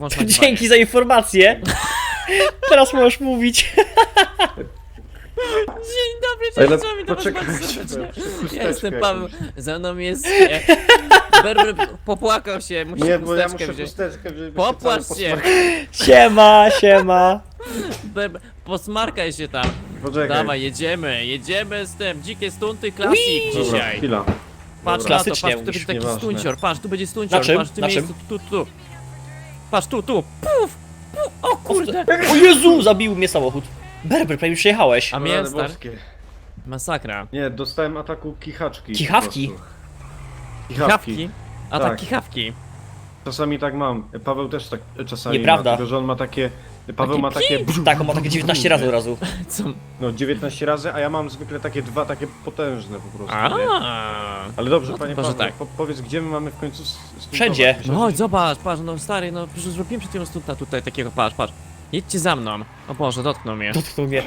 Włącz nagrywanie. Dzięki za informację. Teraz możesz mówić. Dzień dobry, Ale cześć, co mi to poczekajcie, bardzo bo ja muszę jestem. Paweł, za mną jest e, Berber popłakał się, musi Nie, bo ja chusteczkę muszę wziąć. chusteczkę wziąć. Popłacz się, Siema, siema. Berber, posmarkaj się tam. Poczekaj. Dawaj, jedziemy, jedziemy z tym, dzikie stunty klasik Dobra, dzisiaj. chwila. Patrz Dobra. na to, Klasycznie patrz, tu mówisz, będzie taki nieważne. stuncior, patrz, tu będzie stuncior, Na czym? patrz, w tym Na czym? miejscu, tu, tu, tu. Patrz, tu, tu, puf, puf, o kurde. O Jezu, zabił mnie samochód. Berber, prawie przyjechałeś. A Rany mnie, star, boskie. masakra. Nie, dostałem ataku kichaczki. po Kichawki? prostu. Kichawki? A tak, Tak. kichawki. Czasami tak mam. Paweł też tak czasami Nieprawda. ma, tylko że on ma takie... Paweł Takie ma takie... Tak, on ma takie 19 razy od razu. Co? No 19 razy, a ja mam zwykle takie dwa takie potężne po prostu. A. Ale dobrze, No to panie może Paweł, tak. po, powiedz gdzie my mamy w końcu s- stuntować? Wszędzie. No chodź, zobacz, patrz, no stary, no przecież zrobiłem przed chwilą stunta tutaj takiego, patrz, patrz. Jedźcie za mną. O Boże, dotknął mnie. Dotknął mnie.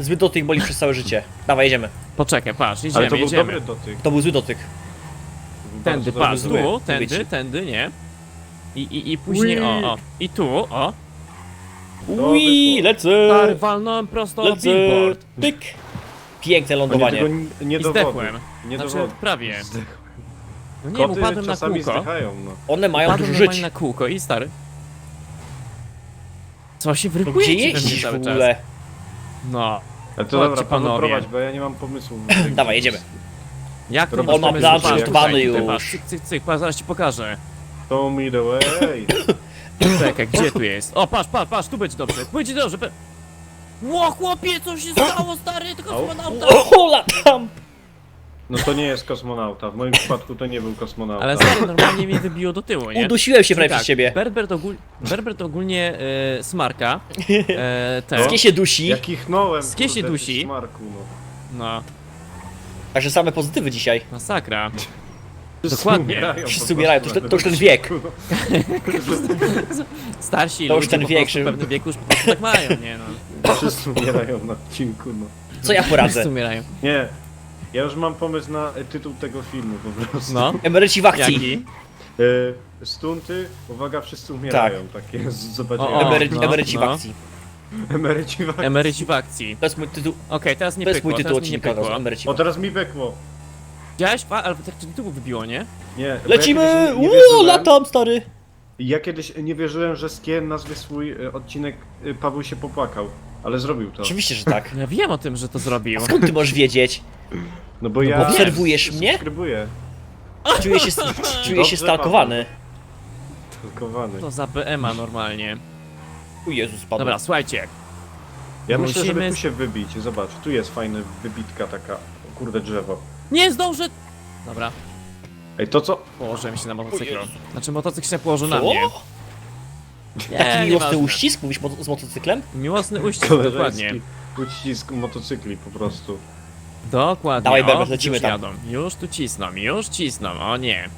Zły dotyk boli przez całe życie. Dawaj, jedziemy. Poczekaj, patrz, Ale jedziemy, to był jedziemy. dobry dotyk. To był zły dotyk. Był Tędy, patrz, zły. tu, tędy, ci. tędy, nie? I, i, i później, o, o. I tu, o. No, Ui, lecę. Stary, walnąłem prosto o Lecę. billboard. Pyk. Piękne lądowanie. Nie, nie I zdechłem. Nie Znaczy, prawie. Zdechłem. No nie Koty upadłem na czasami kółko. zdychają, no. One mają Upadłem dużo normalnie żyć. na kółko i stary. Co się To gdzie wrypujecie we mnie jeździsz w cały czas? ogóle? No. Ale to Chodźcie, dobra, Paweł panowie. prowadź, bo ja nie mam pomysłu. Dawaj, jedziemy. Jak to On możemy ma plan przygotowany już. Cyk, cyk, cyk, patrz, zaraz ci pokażę. To me the way. Czekaj, gdzie tu jest? O, patrz, patrz, patrz, tu będzie dobrze, będzie dobrze. pe- Ło, chłopie, co się stało, stary, to kosmonauta. O, latam. No to nie jest kosmonauta. W moim przypadku to nie był kosmonauta. Ale stary, normalnie mnie wybiło do tyłu, nie? Udusiłem się prawie Tak, przez ciebie. Berbert, ogól... Berbert ogólnie e, smarka. E. Skie się dusi. Ja kichnąłem, Skie się kurde, dusi. Smarku, no. No, Także same pozytywy dzisiaj. masakra. Wszyscy Dokładnie. umierają po Wszyscy umierają, to już, prostu to już ten wiek. Starsi To już ludzie ten po wiek, prostu że- w pewnym wieku już po prostu tak mają, nie no. Wszyscy umierają na odcinku, no. Co ja poradzę? Wszyscy umierają. Nie. Ja już mam pomysł na e, tytuł tego filmu po prostu. No, Emeryci w akcji. jaki? E, stunty, uwaga, wszyscy umierają. Takie, z- zobaczymy. O, o. Emeryci, no, emeryci w no. akcji. Emeryci w akcji. Emeryci w akcji. To jest mój tytuł, Okej, teraz nie to jest mój tytuł teraz mi nie odcinka. pykło. Emeryci w O, akcji. teraz mi bekło. Widziałeś? A, ale tak czy tytuł wybiło, nie? Nie. bo ja Lecimy! kiedyś nie Uuu, wierzyłem- latam, stary. Ja kiedyś nie wierzyłem, że Skien nazwie swój e, odcinek e, Paweł się popłakał. Ale zrobił to. Oczywiście, że tak. Ja wiem o tym, że to zrobił. Skąd ty możesz wiedzieć? No bo ja... obserwujesz mnie? Subskrybuję. Czuję się, czuję Dobrze, się stalkowany. Talkowany. To za BMA normalnie. O Jezus, spadł. Dobra, słuchajcie. Ja myślę, żeby musimy- tu się wybić. Zobacz, tu jest fajna wybitka taka. O kurde drzewo. Nie zdążę! Dobra, Ej, to co? położyłem się na motocyklu. Znaczy motocykl się położył na mnie. Nie, Taki miłosny nieważne. uścisk mówisz mo- z motocyklem? Miłosny uścisk, dokładnie. Koleżeński uścisk motocykli po prostu. Dokładnie. Dawaj, o, Berbert, lecimy już tam. jadą. Już tu cisną, już cisną, o nie.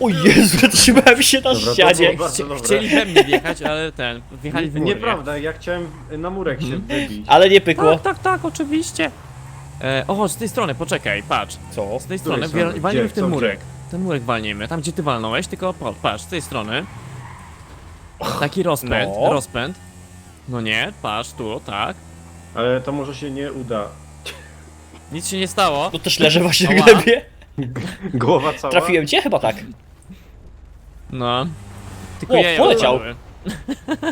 O Jezu, zatrzymałem się na Dobra, to ścianie. było bardzo Chcie, dobre. chcieli we mnie wjechać, ale ten, wjechali w mur, nie? Nieprawda, ja chciałem na murek się wybić. Ale nie pykło. Tak, tak, tak, oczywiście. E, o, z tej strony, poczekaj, patrz. Co? Z tej strony, strony? Gdzie? w ten Co, murek. Ten murek walniemy, tam gdzie ty walnąłeś, tylko po, patrz, z tej strony. Taki rozpęd, No. rozpęd. No nie, patrz, tu, tak. Ale to może się nie uda. Nic się nie stało. No też leżę właśnie na Ała. glebie. Głowa cała? Trafiłem cię? Chyba tak. No. Tylko O, jaja poleciał. odpadły.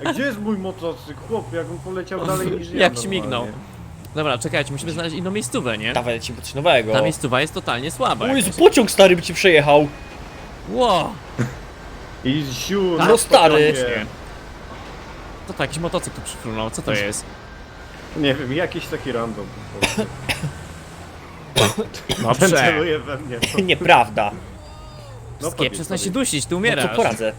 A Gdzie jest mój motocykl? Chłop, jakbym poleciał dalej niż ja Jak normalnie. śmignął. Dobra, czekajcie, musimy znaleźć inną miejscówę, nie? Dawaj, lecimy po coś nowego. Ta miejscowa jest totalnie słaba. O Jezu, jakaś. pociąg stary by cię przejechał. Ło! I siu, Tak, na stary. to, jakiś motocykl tu przyfrunął, co to jest? Nie wiem, jakiś taki random po prostu. Ten Dobrze. celuje we mnie. Nieprawda. No, Skie, powiedz, przestań się powiedz. dusić, ty No umierasz. to poradzę.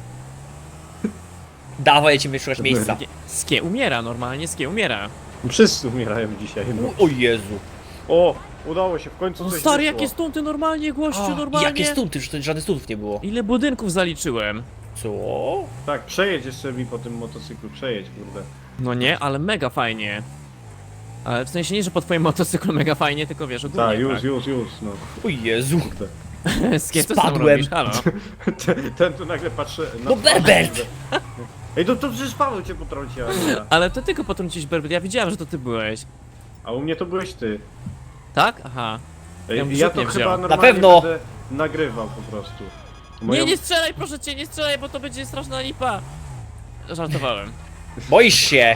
Dawaj, lecimy szukać miejsca. Skie umiera, normalnie Skie umiera. Wszyscy umierają dzisiaj. No. O Jezu. O, udało się, w końcu No coś stary, wyszło. jakie stunty normalnie, gościu, normalnie. Jakie stunty? Już to żadnych stuntów nie było. Ile budynków zaliczyłem? Co? Tak, przejedź jeszcze mi po tym motocyklu, przejedź, kurde. No nie, ale mega fajnie. Ale w sensie nie, że po twoim motocyklu mega fajnie, tylko wiesz, ogólnie Tak, już, już, już, no. O Jezu. Co tam Spadłem. Halo? Ten, ten tu nagle patrzy na... No Berbert! Ej, to, to przecież Paweł cię potrąci, a nie ja. Ale to tylko potrącić Berbert, ja wiedziałem, że to ty byłeś. A u mnie to byłeś ty. Tak? Aha. Ej, Ja ja, bym rzut to nie chyba wziął. normalnie Na pewno. będę nagrywał po prostu. Nie, Moją- nie strzelaj, proszę cię, nie strzelaj, bo to będzie straszna lipa. Żartowałem. Boisz się.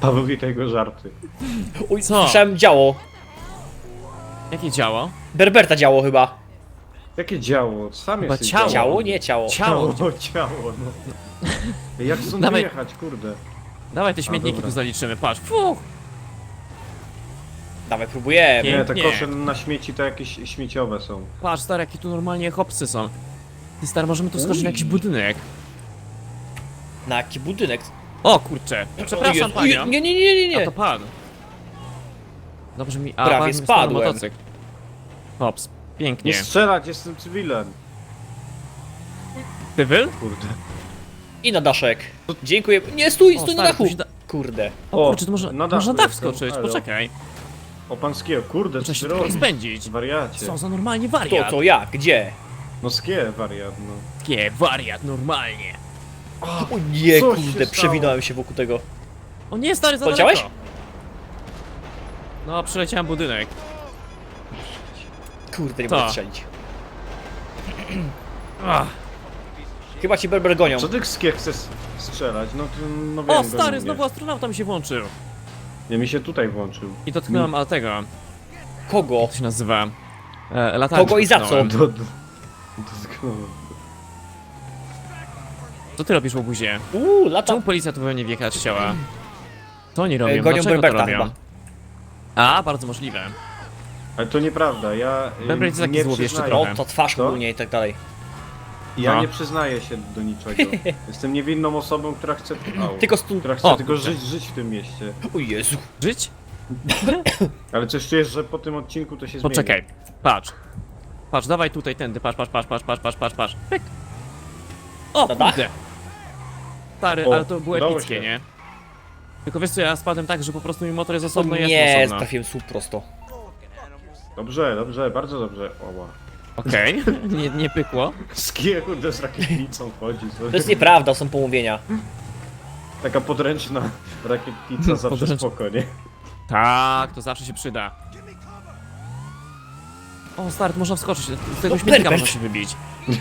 Paweł i tego żarty. Uj, Co? słyszałem działo. Jakie działo? Berberta działo chyba. Jakie działo? Sam Chyba jesteś ciało. Działo? Nie ciało. Ciało. Ciało, ciało, no. Ej, Jak stąd Dawaj. wyjechać, kurde? Dawaj te śmietniki dobra. tu zaliczymy, patrz. Fuch! Dawaj, próbujemy. Nie, te Pięknie. kosze na śmieci to jakieś śmieciowe są. Patrz, stary, jakie tu normalnie hopsy są. Ty stary, możemy tu skoczyć na jakiś budynek. Na jaki budynek? O kurczę, przepraszam Jezu, panią. Nie, nie, nie, nie, A nie. to pan. Dobrze mi... A, Prawie pan mi stanął spadłem. motocykl. Hops, Nie pięknie. strzelać, jestem cywilem. Cywil? Kurde. I na daszek. Dziękuję. Nie, stój, O, stój na stary, dachu. da- Kurde. O O, kurczę, to można, na można dachu dach jestem, skoczyć, poczekaj. O pańskiego, kurde, co się ty tu robisz? rozpędzić. Wariacie. Co za normalnie To, wariat. co, jak, gdzie? No skie wariat, no. Gie, wariat, normalnie. O nie, Co się kurde, stało? przewinąłem się wokół tego. O nie, stary, za Poleciałeś? daleko. No, przeleciałem budynek. Kurde, nie Co? mogę strzelić. Ach. Chyba ci Berber gonią. Co ty chcesz strzelać? No, to, no wiem, O, go stary, znowu astronauta mi się włączył. Nie, mi się tutaj włączył. I dotknąłem a tego, Kogo? jak to się nazywa? E, latarnię Kogo i za co? dotknąłem. Do, do, doskonale. Co ty robisz, łobuzie? Uuu, Czemu lata. policja tu we mnie wjechać chciała? Co oni robią? E, gonią Dlaczego to Berberta robią? chyba. A, bardzo możliwe. Ale to nieprawda, ja y, jest taki nie złowieszczy przyznaję, trochę. No, to twarz Co? ogólnie i tak dalej. ja No. nie przyznaję się do niczego. Jestem niewinną osobą, która chce, au, Tylko stu... która chce O, tylko żyć, żyć w tym mieście. O Jezu. Żyć? Ale coś czujesz, że po tym odcinku to się zmieni. Poczekaj, patrz. Patrz, dawaj tutaj, tędy, patrz, patrz, patrz, patrz, patrz, patrz, patrz, patrz. Pyk. O, dach? kurde. Stary, O, ale to było udało epickie, się. nie? Tylko wiesz co, ja spadłem tak, że po prostu mi motor jest O osobno, jest nie, osobno. trafiłem słup prosto. Dobrze, dobrze, bardzo dobrze. Oła. Okej, nie, nie pykło. Skie, kurde, z rakietnicą chodzi. co? To jest nieprawda, są pomówienia. Taka podręczna rakietnica zawsze Podręcz- spoko, nie? Tak, to zawsze się przyda. O, stary, tu można wskoczyć, z tego O, śmietnika można się wybić.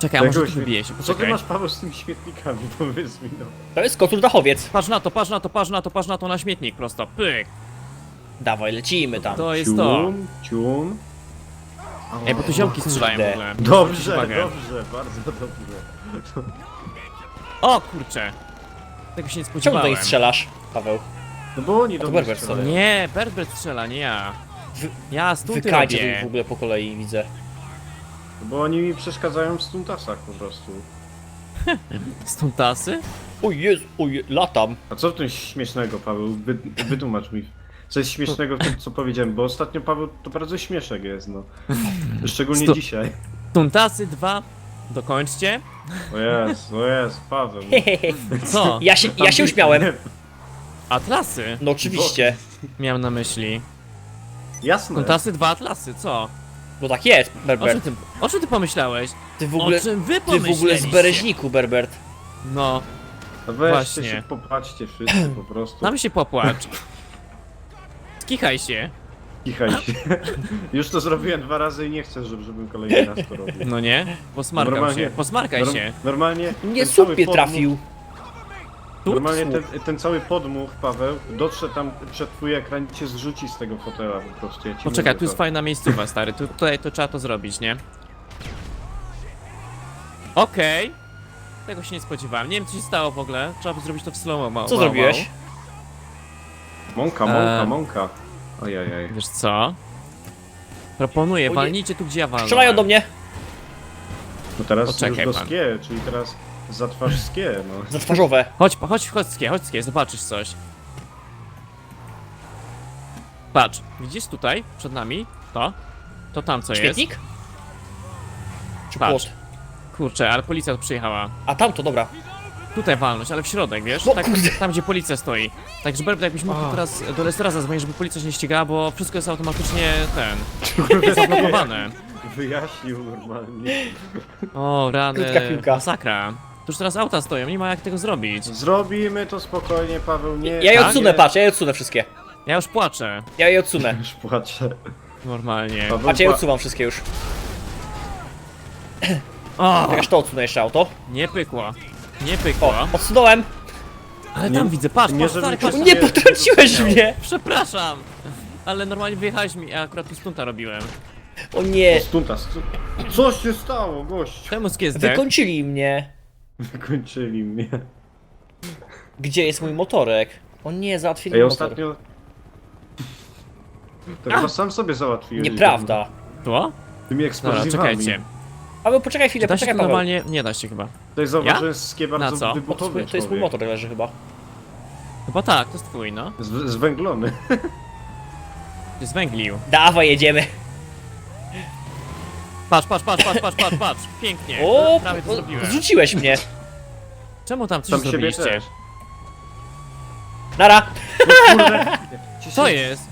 Czekaj, a może tu śmie- wybiję się, Co ty poczekaj. masz, Paweł, z tymi śmietnikami? Powiedz mi, no. To jest kotur dachowiec. Patrz na to, patrz na to, patrz na to, patrz na to, na śmietnik prosto, pyk. Dawaj, lecimy tam. To jest to. Cium, cium. Ej, bo tu ziomki strzelają w ogóle. Dobrze, uwagę. dobrze, bardzo dobrze. O kurczę. Tego się nie Czemu do spodziewałem. nich strzelasz, Paweł? No bo oni to do mnie Berbert strzelają. Nie, Berbert strzela, nie ja. Wy- Ja stunty Wykadzie tu w robię. ogóle po kolei, widzę. Bo oni mi przeszkadzają w stuntasach po prostu. Stuntasy? O Jezu, o Je latam. A co w tym śmiesznego, Paweł? Wy, wytłumacz mi. Co jest śmiesznego w tym, co powiedziałem, bo ostatnio, Paweł, to bardzo śmieszek jest, no. Szczególnie Stu- dzisiaj. Stuntasy 2. Dokończcie. O jest, o jest, Paweł. Co? Ja się, ja się uśmiałem. Atlasy? No oczywiście. Miałem na myśli. Jasne. Stuntasy 2 atlasy, co? No tak jest, O czym Berbert. ty, o czym ty pomyślałeś? Ty w ogóle, o czym wy ty w ogóle z pomyśleliście? bereźniku, Berbert. No, No weźcie Właśnie. się, popatrzcie wszyscy po prostu. nam się popłacz. Skichaj się. Kichaj się. Już to zrobiłem dwa razy i nie chcę, żeby, żebym kolejny raz to robił. No nie? Posmarkam Normalnie- się. Posmarkaj Norm- się. Normalnie Nie ten cały słupie podmuch- trafił. Tu? Normalnie ten, ten cały podmuch, Paweł, dotrze tam przed twój ekran i cię zrzuci z tego fotela po prostu. Ja ci Poczekaj, mówię tu jest to. fajna miejscowa, stary. Tu, tutaj to trzeba to zrobić, nie? Okej. Tego się nie spodziewałem. Nie wiem, co się stało w ogóle. Trzeba by zrobić to w slow mo Co zrobiłeś? Mąka, mąka, Eee. mąka. Ojej. Wiesz co? Proponuję, O nie. walnijcie tu, gdzie ja walnąłem. Strzelają do mnie. No teraz Poczekaj już do pan. skie, czyli teraz za twarz skie, no. Za twarzowe. Chodź, chodź, chodź, skie, chodź, skie, zobaczysz coś. Patrz, widzisz tutaj, przed nami? To? To tam co jest? Śmietnik? Czy Patrz. płot? Kurczę, ale policja tu przyjechała. A tamto, dobra. Tutaj walność, ale w środek, wiesz? Tak, tam, gdzie policja stoi. Także Berbert, jakbyś mógł A. teraz do Lestera zadzwonić, żeby policja się nie ścigała, bo wszystko jest automatycznie, ten, zablokowane. Wyjaśnił normalnie. O, rany, Krótka piłka. masakra. To już teraz auta stoją, nie ma jak tego zrobić. Zrobimy to spokojnie, Paweł, nie... Ja je Tak? odsunę, patrz, ja je odsunę wszystkie. Ja już płaczę, Ja je odsunę. Już płaczę. normalnie. Paweł, Patrz, ja je pła- odsuwam wszystkie już. O, Chociaż to odsunę jeszcze auto. nie pykło. Nie O, pykło. odsunąłem. Ale nie- tam widzę, patrz, nie, patrz, żeby stary, cię patrz. nie- Nie potrąciłeś mnie! Przepraszam. Ale normalnie wyjechałeś mi, ja akurat tu stunta robiłem. O nie! Stunta, stu... Co się stało, gość? Czemu skies zdech? Wykończyli mnie. Wykończyli mnie. Gdzie jest mój motorek? O nie, załatwili Ej, motor. ostatnio... To chyba sam sobie załatwiłeś. Nieprawda. To? Tymi Dobra, eksplozywami. czekajcie. Paweł, poczekaj chwilę, Czy da się poczekaj to Paweł. normalnie... Nie da się chyba. Tutaj zauważyłem skie Na bardzo co? O, wybuchowy to jest mój motor, leży chyba. Chyba tak, to jest twój, no. Z, zwęglony. Zwęglił. Dawaj, jedziemy. Patrz, patrz, patrz, patrz, patrz, patrz, patrz. Pięknie. O, Prawie to zrobiłem. zrzuciłeś mnie. Czemu tam coś Tam siebie zrobiliście? też. Nara. Kurde. Co jest?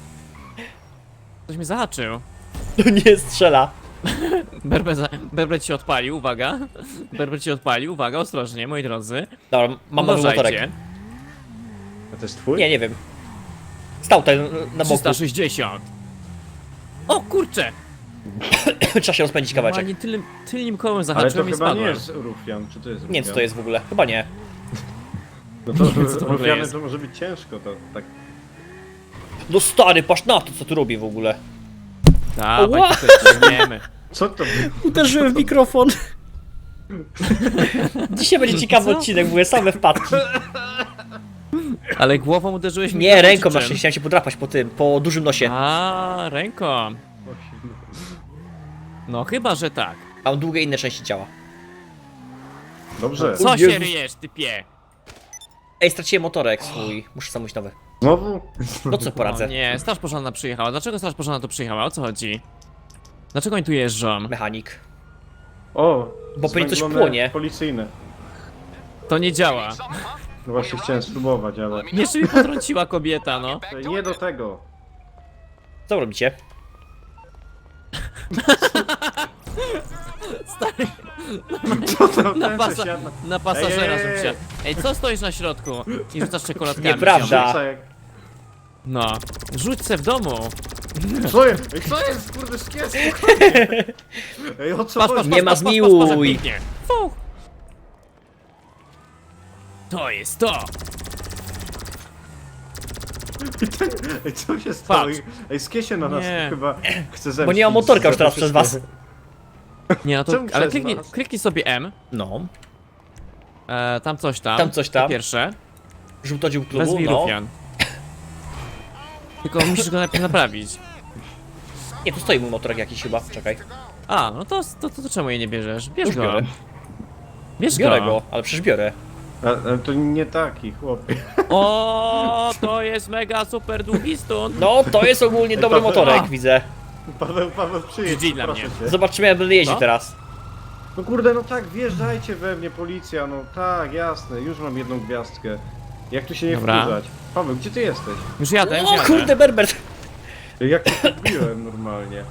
Ktoś mnie zahaczył. To nie strzela. Berber, za... Berber ci odpalił, uwaga. Berber ci odpalił, uwaga, ostrożnie, moi drodzy. Dobra, mam nowy motorek. Uważajcie. A to jest twój? Nie, nie wiem. Stał tutaj na boku. 360. O kurcze! Trzeba się rozpędzić kawałeczek. Normalnie tylnym, tylnym kołem Ale to zahaczyłem i chyba nie spadłem. jest rufian, czy to jest rufian? Nie wiem co to jest w ogóle. Chyba nie. No to, co to w ogóle rufiany jest. to może być ciężko, to tak... No stary, patrz na to, co tu robi w ogóle. Dawaj, Ła! Co to było? Uderzyłem w mikrofon. Dzisiaj będzie ciekawy Co? odcinek, były same wpadki. Ale głową uderzyłeś mi Nie, ręką masz, chciałem się podrapać po tym, po dużym nosie. A, ręką. No chyba, że tak. Mam długie inne części ciała. Dobrze. Co się Jezus. ryjesz, typie? Ej, straciłem motorek swój. Muszę zamówić nowy. Znowu? No co O poradzę? nie, Straż Pożarna przyjechała. Dlaczego Straż Pożarna tu przyjechała? O co chodzi? Dlaczego oni tu jeżdżą? Mechanik. O! Bo pewnie coś zwęglone płonie. Policyjne. To nie działa. No właśnie chciałem spróbować, ale... Jeszcze mi potrąciła kobieta, no. Nie do tego. Co robicie? Stary, Co to? na, Ten pasa na- na pasażera Ej, ej, ej. zrób się. Ej, co stoisz na środku i rzucasz czekoladkami? Nieprawda. Rzuca jak... No. Rzuć se w domu. Co jest? Ej, co jest? Kurde, skies, spokojnie. Ej, o co Patrz, patrz, chodzi? Nie ma patrz, jak zmiłuj. pięknie. Fuch. To jest to. Ej, co się stało? Patrz. Ej, skiesie na nas Nie. chyba chce zemścić. Bo nie mam motorka już teraz przez was. Nie no to, Czemu ale przez kliknij, nas? kliknij sobie M. No. E, tam coś tam. Tam coś tam. pierwsze. Żółtodziób klubu, Wezwij no. rufian. Tylko musisz go najpierw naprawić. Nie, tu stoi mój motorek jakiś chyba, czekaj. A, no to, to, to, to czemu jej nie bierzesz? Bierz Już go. biorę. Bierz Biorę go, ale przecież biorę. Ale, ale to nie taki, chłopie. O, to jest mega super długi stąd. No, to jest ogólnie dobry Paweł, motorek, a. widzę. Paweł, Paweł, przyjedź, GG dla proszę mnie. cię. Zobaczymy jak będę jeździć Co? teraz. No kurde, no tak, wjeżdżajcie we mnie, policja, no tak, jasne, już mam jedną gwiazdkę. Jak tu się nie Dobra. wkurzać? Paweł, gdzie ty jesteś? Już jadę, już O jadę. kurde, Berbert! Jak cię kupiłem normalnie.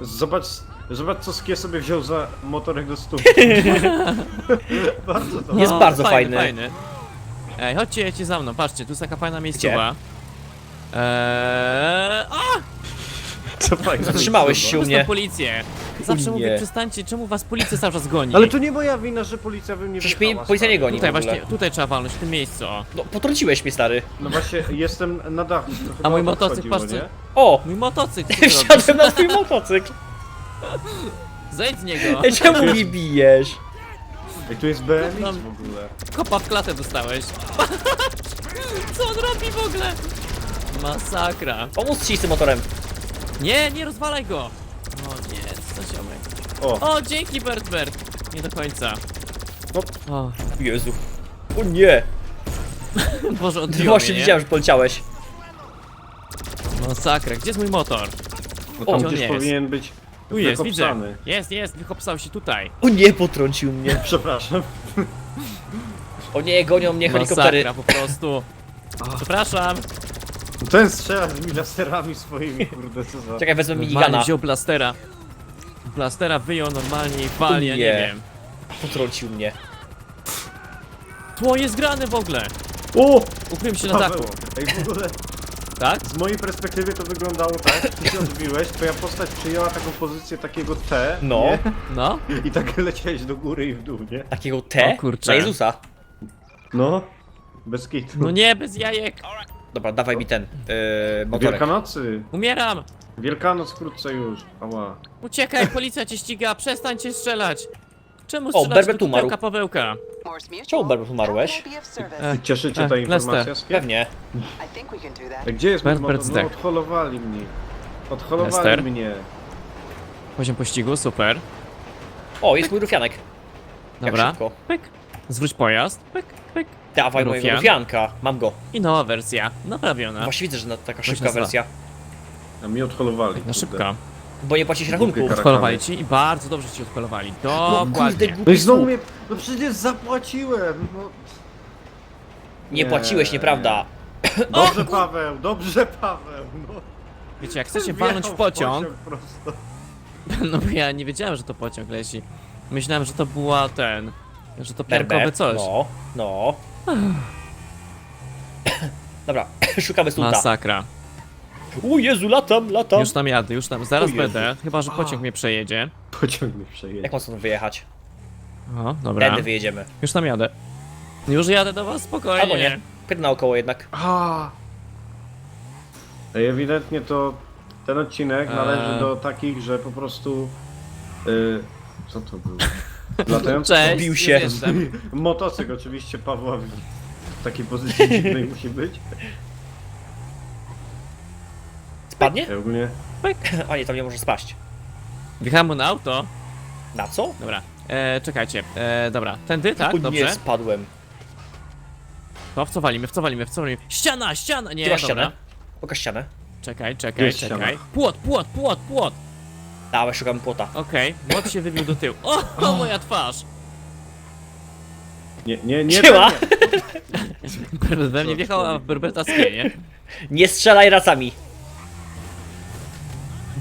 Zobacz, zobacz co Skie sobie wziął za motorek do stóp. Bardzo to. Jest bardzo fajny. fajny. Ej, chodźcie, jedźcie za mną, patrzcie, tu jest taka fajna miejscowa. Eee, a! Co. Zatrzymałeś się u mnie. policję. Zawsze nie. mówię, przestańcie, czemu was policja cały czas goni? Ale to nie moja wina, że policja we mnie Przecież wjechała, mnie policja nie stary. goni. Tutaj w ogóle. właśnie, tutaj trzeba walnąć, w tym miejscu, o. No, potrąciłeś mnie, stary. No właśnie, jestem na dachu. to chyba mój o to motocykl, chodziło, patrz, nie? O! Mój motocykl, co ty robisz? Wsiadłem na twój motocykl. Zejdź z niego. Ej, czemu mi bijesz? Ej, tu jest BMX w ogóle. Kopa w klatę dostałeś. Co on robi w ogóle? Masakra. Pomóc ci z tym motorem. Nie, nie rozwalaj go. O nie, co ziomek. O, O, dzięki Bert Bert. Nie do końca. No. O, Jezu. O nie! Boże, odbiło Właśnie mnie, widziałem, że poleciałeś. nie? Masakra, gdzie jest mój motor? no O, tam gdzie on gdzieś jest? powinien być Tu jest, widzę. wykopsany. Jest, jest, wykopsał się tutaj. O nie, potrącił mnie. Przepraszam. O nie, gonią mnie helikoptery. Masakra po prostu. Przepraszam. Ten strzela z mi laserami swoimi, kurde, co za... Czekaj, wezmę Normalnie minigana. wziął blastera. Blastera wyjął normalnie i ja nie Nie. wiem. Potrącił mnie. Tło jest grane w ogóle. O! Ukryłem się na Paweł, dachu. ej w ogóle Tak? z mojej perspektywy to wyglądało tak, ty się odbiłeś, twoja postać przyjęła taką pozycję takiego T, No. nie? No. I tak leciałeś do góry i w dół, nie? Takiego T? O kurczę. Dla Jezusa. No, bez kitu. No nie, bez jajek. Dobra, dawaj mi ten, yy, motorek. Wielkanocy! Umieram. Wielkanoc wkrótce już. Ała. Uciekaj, policja cię ściga, przestańcie strzelać. Czemu O, strzelacie Berbert do umarł. kupełka Pawełka? Czemu Berbert umarłeś? E, Cieszy cię E, ta Lester. informacja? Skip? Pewnie. E, Gdzie jest mój Berbert motor? No zdech. odholowali mnie. Odholowali Lester. mnie. Poziom pościgu, super. O, jest mój rufianek. Dobra. szybko. Pyk. Zwróć pojazd. Pyk, pyk. Dawaj mojego Rufian. rufianka. Mam go. I nowa wersja. Naprawiona. Właśnie widzę, że na- taka Właśnie szybka zna. wersja. A mnie odholowali. Na kurde. szybko. Bo nie płacisz rachunków. Głupie Odholowali ci i bardzo dobrze ci odholowali. Dokładnie. No i znowu mnie... No przecież zapłaciłem! No. Nie Nie. płaciłeś, nieprawda. Dobrze Paweł, dobrze Paweł! No. Wiecie, jak chcecie walnąć w Wjechał pociąg, prosto. no bo ja nie wiedziałem, że to pociąg leci. Myślałem, że to była ten... Że to Berber. piankowe coś. No, no. Dobra, szukamy stulta. Masakra. O Jezu, latam, latam. Już tam jadę, już tam. Zaraz O Jezu. będę. Chyba, że A. pociąg mnie przejedzie. Pociąg mnie przejedzie. Jak mam stąd wyjechać? O, dobra. Tędy wyjedziemy. Już tam jadę. Już jadę do was spokojnie. Albo nie. Pyt naokoło jednak. A. Ewidentnie to ten odcinek Eee. należy do takich, że po prostu. Y, co to było? Latający Cześć, Bił już się. jestem. motocykl oczywiście Pawła w w takiej pozycji dziwnej musi być. Spadnie? Ja ogólnie. A nie, tam nie może spaść. Wjechałem mu na auto. Na co? Dobra. E, czekajcie. E, dobra. Tędy, tak? O nie, Dobrze. spadłem. To w co walimy, w co walimy, w co walimy. Ściana, ściana! Nie, Gdzie masz dobra. ścianę? Pokaż ścianę. Czekaj, czekaj, Jest czekaj. ściana. Płot, płot, płot, płot. Dawaj, szukamy płota. Okej, młot się wybił do tyłu. O, o moja twarz! Nie, nie, nie. Siema! Berbet we mnie wjechał, a w Berbeta nie? Nie strzelaj racami.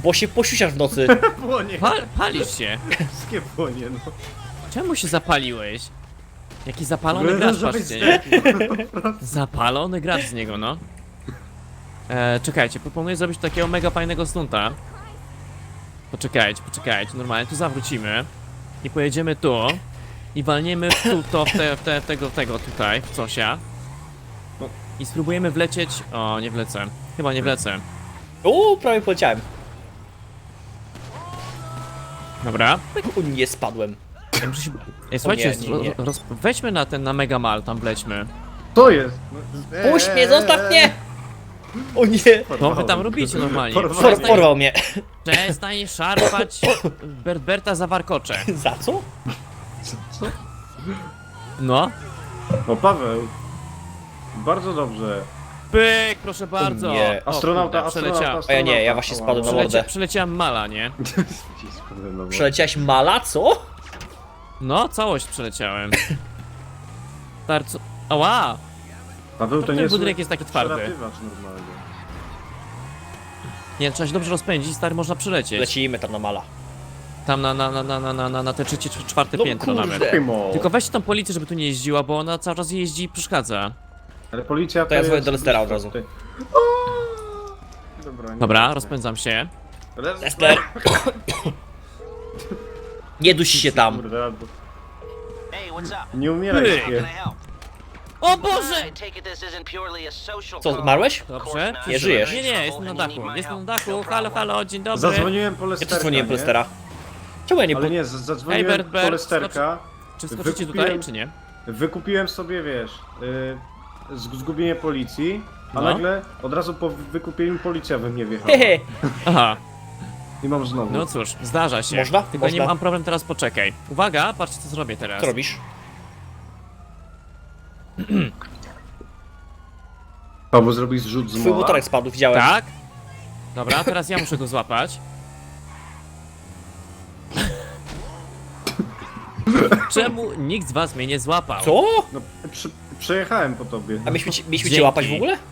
Bo się posiusiasz w nocy. Płonie, Pal, palisz się. wszystkie płonie, no. Czemu się zapaliłeś? Jaki zapalony gracz, różowe patrzcie, nie? steki. Zapalony gracz z niego, no. E, czekajcie, proponuję zrobić takiego mega fajnego stunta. Poczekajcie, poczekajcie, normalnie tu zawrócimy i pojedziemy tu i walniemy w tu, to, w, te, w, te, tego, tego tutaj, w cosia. I spróbujemy wlecieć... O, nie wlecę. Chyba nie wlecę. Uuu, prawie poleciałem. Dobra. O nie, spadłem. Ja muszę się... Ej, słuchajcie, nie, nie, nie. ro- Roz... weźmy na ten, na Mega Mal, tam wlećmy. To jest. Puść mnie, zostaw mnie! O nie! To wy tam robicie normalnie. Porwałem. For, porwał mnie. Przestań szarpać Berberta za warkocze. Za co? No. O Paweł. Bardzo dobrze. Pyk, proszę bardzo. nie. O, Astronauta, kurde, astronauta, przeleciałem. A ja nie, ja astronauta. właśnie Ała. spadłem na Przelecia, mordę. przeleciałem mala, nie? Spadłem na. Przeleciałeś mala, co? No, całość przeleciałem. Tarco... Ała! Paweł, to ten nie jest budynek jest taki twardy. normalnie. Nie, trzeba się dobrze rozpędzić, stary, można przylecieć. Lecimy tam na mala. Tam na, na, na, na, na, na, na, na te trzecie, czwarte No piętro kurde. nawet. Tylko weźcie tą policję, żeby tu nie jeździła, bo ona cały czas jeździ i przeszkadza. Ale policja To ja dzwonię jest do Lestera od razu. Dobra, nie Dobra, rozpędzam się. Lester! Nie duś się tam. Kurde, albo- Hey, what's up? Nie umieraj can I się. help? O Boże! Co, zmarłeś? Dobrze. Nie żyjesz. Nie, nie, jestem na dachu. Jestem na dachu. Halo, halo, dzień dobry. Zadzwoniłem po Ja Lesterka, też dzwoniłem nie? Lestera. Czemu ja nie... Ale Po... nie, z- zadzwoniłem Ej, Bert, Bert, po Lesterka. Czy skoczycie Wykupiłem- tutaj, czy nie? Wykupiłem sobie, wiesz, y, z- zgubienie policji, a No. nagle od razu po wykupieniu policja we mnie wjechała. Hehe. Aha, I mam znowu. no cóż, zdarza się. Można? Tylko Można. nie mam problem, teraz poczekaj. Uwaga, patrzcie co zrobię teraz. Co robisz? Paweł zrobił zrzut z Twój mola. motorek spadł, widziałem. Tak? Dobra, teraz ja muszę go złapać. Czemu nikt z was mnie nie złapał? Co? No, przy, przejechałem po tobie. A mieliśmy, ci- mieliśmy cię Dzięki. łapać w ogóle?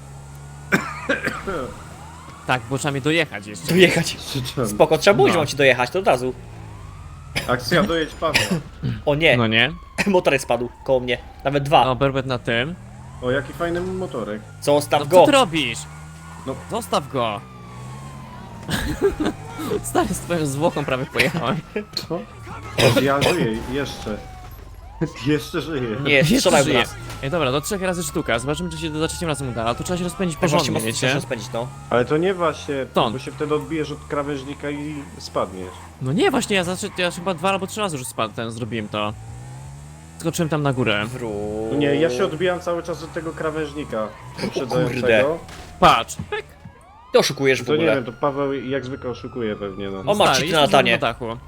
Tak, bo trzeba mnie dojechać jeszcze. Dojechać. Krzyczałem. Spoko, trzeba było, No. ci dojechać, to od razu. Akcja dojedź Paweł. O nie. No nie? Motorek spadł koło mnie. Nawet dwa. O, Berbet na tym. O, jaki fajny motorek. Zostaw No go. co ty robisz? No. Zostaw go. Stary, z twoją zwłoką prawie pojechałem. Co? O, ja żyję, jeszcze. Jeszcze żyję. Nie, Jeszcze strzelaj w żyje. nas. Ej, dobra, do trzech razy sztuka. Zobaczymy, czy się za trzecim razem uda. Ale to trzeba się rozpędzić Porządnie, porządnie, mocno wiecie? chcesz rozpędzić, no. Ale to nie właśnie, Stąd. bo się wtedy odbijesz od krawężnika i spadniesz. No nie, właśnie, ja, zaczę... ja chyba dwa albo trzy razy już spadł, ten zrobiłem to. Skoczyłem tam na górę. Wró... Nie, ja się odbijam cały czas od tego krawężnika kurde. poprzedzającego. Patrz. Pyk. Ty oszukujesz w To nie ogóle. wiem, to Paweł jak zwykle oszukuje pewnie, no. O, ma Stary, jestem na latanie. Znowu na dachu.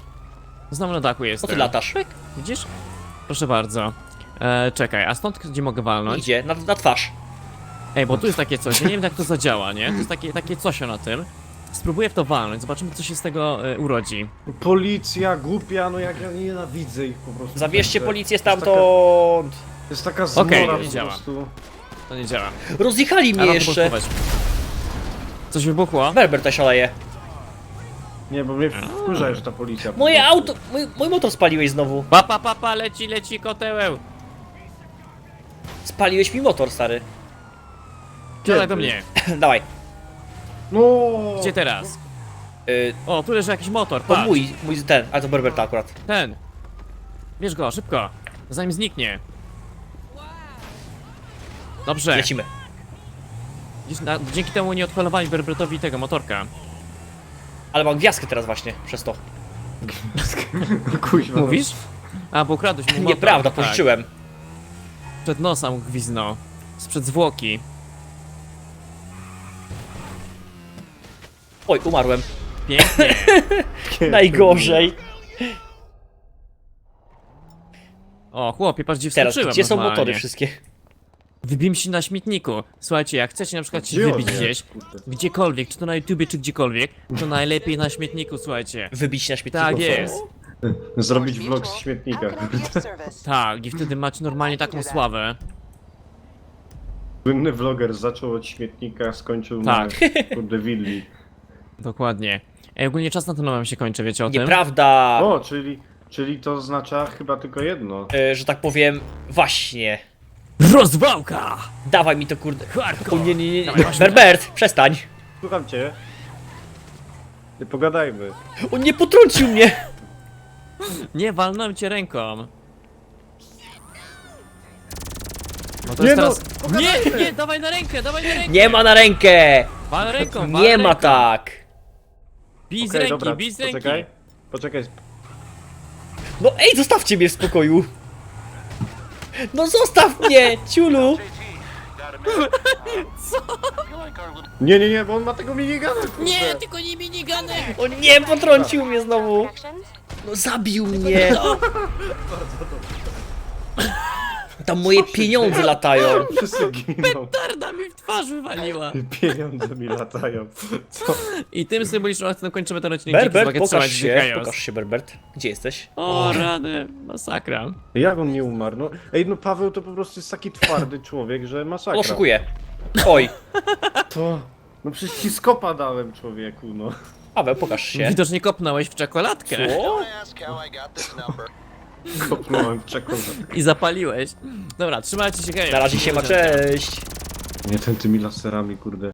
Znowu na dachu jestem. ty latasz? Widzisz? Proszę bardzo. E, czekaj, a stąd gdzie mogę walnąć? Idzie, na, na twarz. Ej, bo tu jest takie coś, ja nie wiem jak to zadziała, nie? To jest takie, takie coś na tym. Spróbuję w to walnąć, zobaczymy co się z tego e, urodzi. Policja, głupia, no jak ja nienawidzę ich po prostu. Zabierzcie policję stamtąd. To jest taka Okej, zmora nie po działa. prostu. To nie działa. Rozjechali mnie to jeszcze. blokować. Coś wybuchło? Berber ta szaleje. Nie, bo mnie wkurza już ta policja. po Moje prostu. auto, mój, mój motor spaliłeś znowu. Pa, pa, pa, pa, leci, leci kotełeł! Spaliłeś mi motor, stary. Siadaj do mnie. Dawaj. No! Gdzie teraz? Y, O, tu leży jakiś motor, to patrz. mój, mój ten, a to Berberta akurat. Ten. Bierz go, szybko. Zanim zniknie. Dobrze. Lecimy. Na, dzięki temu nie odholowali Berbertowi tego motorka. Ale mam gwiazdkę teraz właśnie, przez to. Kuźwa, no. Mówisz? A, bo ukradłeś mu motor. Nieprawda, tak. pożyczyłem. Przed nosa mu gwizdnął. Sprzed zwłoki. Oj, umarłem. Pięknie. Najgorzej. O, chłopie, patrz gdzie Teraz, wskoczyłem gdzie są normalnie. motory wszystkie? Wybijmy się na śmietniku. Słuchajcie, jak chcecie na przykład się Gdzie on wybić jest, gdzieś, kurde? gdziekolwiek, czy to na YouTubie, czy gdziekolwiek, to najlepiej na śmietniku, słuchajcie. Wybić na śmietniku. Tak jest. Zrobić vlog z śmietnika. Tak, i wtedy macie normalnie taką sławę. Słynny vloger zaczął od śmietnika, skończył Tak. na kurde willi. Dokładnie. Ej, ogólnie czas na ten nam się kończy, wiecie o tym? Nieprawda. O, czyli, czyli to oznacza chyba tylko jedno. Y, że tak powiem, właśnie. Rozwałka! Dawaj mi to kurde. Hardcore! O nie, nie, nie. Dawaj, właśnie. Berbert, przestań. Słucham cię. Nie pogadajmy. On nie potrącił mnie. Nie, walnąłem cię ręką. No to Nie jest no, teraz... Nie, nie, dawaj na rękę, dawaj na rękę! Nie ma na rękę. Wal ręką, wal Nie ma ręką. tak. Bij z Okej, ręki, dobra, bij z ręki. poczekaj. Poczekaj. No ej, zostawcie mnie w spokoju. No zostaw mnie, ciulu. Nie, nie, nie, bo on ma tego minigana. kurde. Nie, tylko nie minigany! O nie, potrącił mnie znowu. No zabił mnie. Tam moje pieniądze latają. Wszyscy giną. Tarda mi w twarz wywaliła. Pieniądze mi latają. Co? I tym symbolicznym akcentem kończymy ten odcinek. Dzięki za Berbert, uwagę, pokaż trzymajcie się. chaos. Pokaż się, Berbert. Gdzie jesteś? O, rany, masakra. Jak on nie umarł? No, ej, no Paweł to po prostu jest taki twardy człowiek, że masakra. On oszukuje. Oj, To... No przecież ci skopa dałem człowieku, no. Paweł, pokaż się. Widocznie kopnąłeś w czekoladkę Co? Don't ask how I got this number. Kopnąłem i zapaliłeś. Dobra, trzymajcie się, chaos. Na razie się ma, cześć. Nie ten tymi laserami, kurde.